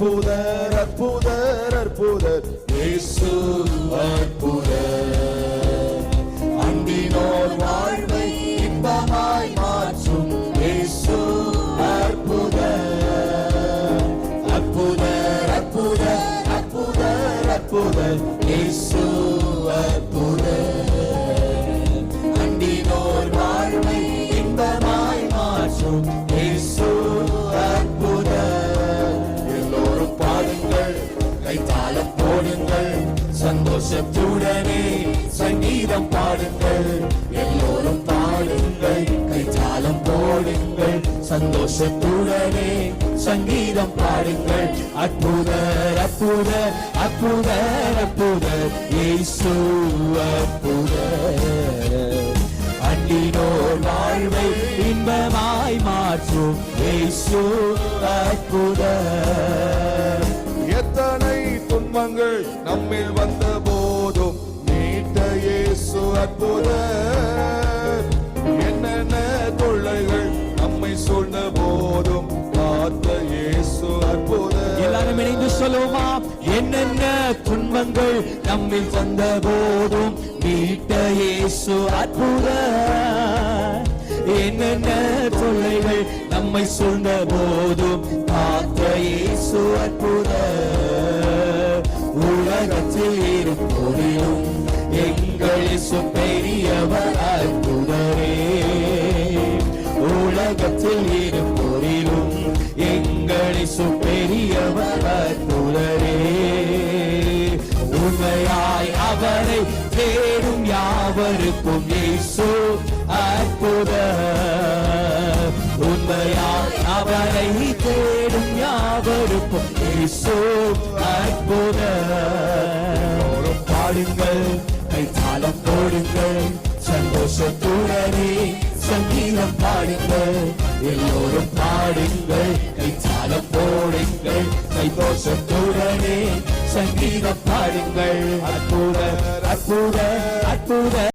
அற்புதர் அற்புதர் அற்புதர். இயேசு அற்புதர். அன்பினோர் வாழ்வை இன்பமாய் மாற்றும் இயேசு அற்புதர். அற்புதர் அற்புதர் அற்புதர் அற்புதர். இயேசு அற்புதர். அண்டினோர் வாழ்வை இன்பமாய் மாற்றும் இயேசு கீதம் பாடுங்கள். எல்லோரும் பாடுங்கள். கைச்சாலம் போடுங்கள். சந்தோஷத்துடனே சங்கீதம் பாடுங்கள். அற்புதர் அற்புதர் அற்புதர் அற்புதர். இயேசு அற்புதர். அண்டினோர் வாழ்வை இன்பமாய் மாற்றும். இயேசு அற்புதர். எத்தனை துன்பங்கள் நம்மில் வந்த போதும் இயேசு என்னென்ன தொல்லைகள் நம்மை சூழ்ந்த போதும் பார்த்த இயேசு அற்புதர் எல்லாரும் இணைந்து சொல்லுவோமா? என்னென்ன துன்பங்கள் நம்மில் வந்த போதும் மீட்ட இயேசு அற்புத. என்னென்ன தொல்லைகள் நம்மை சூழ்ந்த போதும் காத்த இயேசு அற்புத. உலகத்தில் இருக்கும் எங்களிசு இயேசு பெரியவர் அற்புதரே உலகத்தில் இருப்போரிலும் எங்களிசு சுப்பெரியவர் அற்புதரே உண்மையாய் அவரை தேடும் யாவருக்கும் இயேசு அற்புத உண்மையாய் அவரை தேடும் யாவருக்கும் இயேசு அற்புத பாடுங்கள் தாளம் போடுங்கள் சந்தோஷத்துடனே சங்கீதம் பாடுங்கள் எல்லோரும் பாடுங்கள் கைத்தாளம் போடுங்கள் சந்தோஷத்துடனே சங்கீதம் பாடுங்கள். அற்புத அற்புத அற்புத.